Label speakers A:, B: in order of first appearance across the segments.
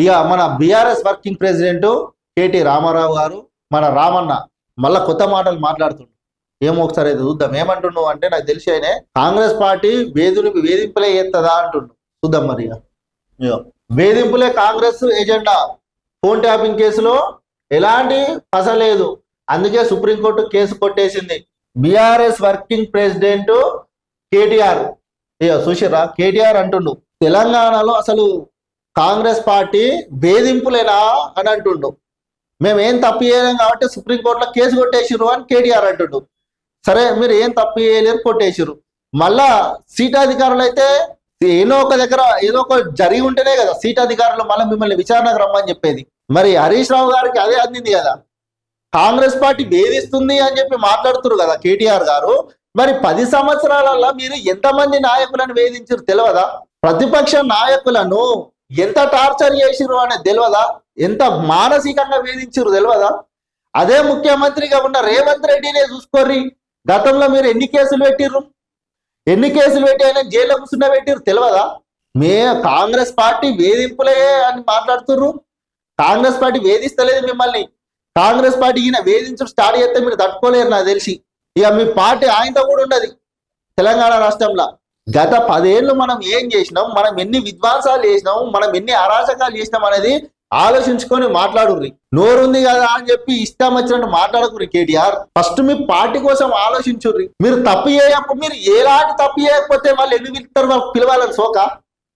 A: ఇక మన BRS working president KT Ramarao గారు మన రామన్న మళ్ళా కొత్త మాటలు మాట్లాడుతుండు. ఏమో ఒకసారి అయితే చూద్దాం. ఏమంటున్నావు అంటే నాకు తెలిసి ఆయన కాంగ్రెస్ పార్టీ వేధులు వేధింపులే ఎత్తదా అంటుండు. చూద్దాం మరి వేధింపులే కాంగ్రెస్ ఎజెండా. ఫోన్ ట్యాపింగ్ కేసులో ఎలాంటి పస లేదు. అందుకే సుప్రీంకోర్టు కేసు కొట్టేసింది. BRS working president KTR. ఇక చూసిరా కేటీఆర్ అంటుండు తెలంగాణలో అసలు కాంగ్రెస్ పార్టీ వేధింపులేనా అని అంటుండు. మేము ఏం తప్పు చేయలేం కాబట్టి సుప్రీంకోర్టులో కేసు కొట్టేసిరు అని కేటీఆర్ అంటుండు. సరే మీరు ఏం తప్పు చేయలేరు కొట్టేసిరు మళ్ళా సీట్ అధికారులు అయితే ఏదో ఒక దగ్గర ఏదో ఒక జరిగి ఉంటేనే కదా సీట్ అధికారులు మళ్ళీ మిమ్మల్ని విచారణకు రమ్మని చెప్పేది. మరి హరీష్ రావు గారికి అదే అందింది కదా. కాంగ్రెస్ పార్టీ వేధిస్తుంది అని చెప్పి మాట్లాడుతురు కదా కేటీఆర్ గారు. మరి పది సంవత్సరాలలో మీరు ఎంతమంది నాయకులను వేధించారు తెలియదా ప్రతిపక్ష నాయకులను ఎంత టార్చర్ చేసిరు అనేది తెలియదా ఎంత మానసికంగా వేధించారు తెలియదా అదే ముఖ్యమంత్రిగా ఉన్న రేవంత్ రెడ్డినే చూసుకోర్రి. గతంలో మీరు ఎన్ని కేసులు పెట్టిర్రు? ఎన్ని కేసులు పెట్టి ఆయన జైల్లో కూర్చున్న పెట్టిర్రు తెలియదా మే కాంగ్రెస్ పార్టీ వేధింపులే అని మాట్లాడుతుర్రు. కాంగ్రెస్ పార్టీ వేధిస్తలేదు మిమ్మల్ని. కాంగ్రెస్ పార్టీ ఈయన వేధించడం స్టార్ట్ చేస్తే మీరు తట్టుకోలేరు నాకు తెలిసి. ఇక మీ పార్టీ ఆయనతో కూడా ఉండదు తెలంగాణ రాష్ట్రంలో. గత పదేళ్ళు మనం ఏం చేసినాం? మనం ఎన్ని విధ్వంసాలు చేసినాం? మనం ఎన్ని అరాచకాలు చేసినాం అనేది ఆలోచించుకొని మాట్లాడుర్రి. నోరుంది కదా అని చెప్పి ఇష్టం వచ్చినట్టు మాట్లాడకుర్రి కేటీఆర్. ఫస్ట్ మీ పార్టీ కోసం ఆలోచించుర్రి. మీరు తప్పు చేయకపోతే మీరు ఎలాంటి తప్పు చేయకపోతే వాళ్ళు ఎన్ని పిలుస్తారు? వాళ్ళు పిలవాలని సోక?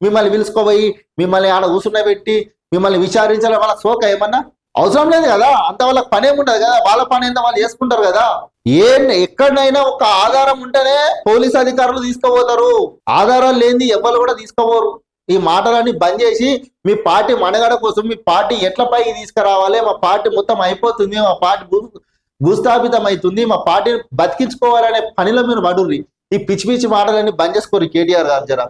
A: మిమ్మల్ని పిలుచుకోబోయి మిమ్మల్ని ఆడ కూర్చున్నబెట్టి మిమ్మల్ని విచారించాలి వాళ్ళ సోక ఏమన్నా? అవసరం లేదు కదా. అంత వాళ్ళకి పని ఏముండదు కదా. వాళ్ళ పని ఏందో వాళ్ళు చేసుకుంటారు కదా. ఏ ఎక్కడైనా ఒక ఆధారం ఉంటేనే పోలీస్ అధికారులు తీసుకుపోతారు. ఆధారాలు లేని ఎవరు కూడా తీసుకోపోరు. ఈ మాటలన్నీ బంద్ చేసి మీ పార్టీ మనగడ కోసం మీ పార్టీ ఎట్ల పైకి తీసుకురావాలి? మా పార్టీ మొత్తం అయిపోతుంది. మా పార్టీ భూ- భూస్థాపితం అవుతుంది. మా పార్టీని బతికించుకోవాలనే పనిలో మీరు పడుర్రి. ఈ పిచ్చి పిచ్చి మాటలన్నీ బంద్ చేసుకోరు కేటీఆర్ గారు జర.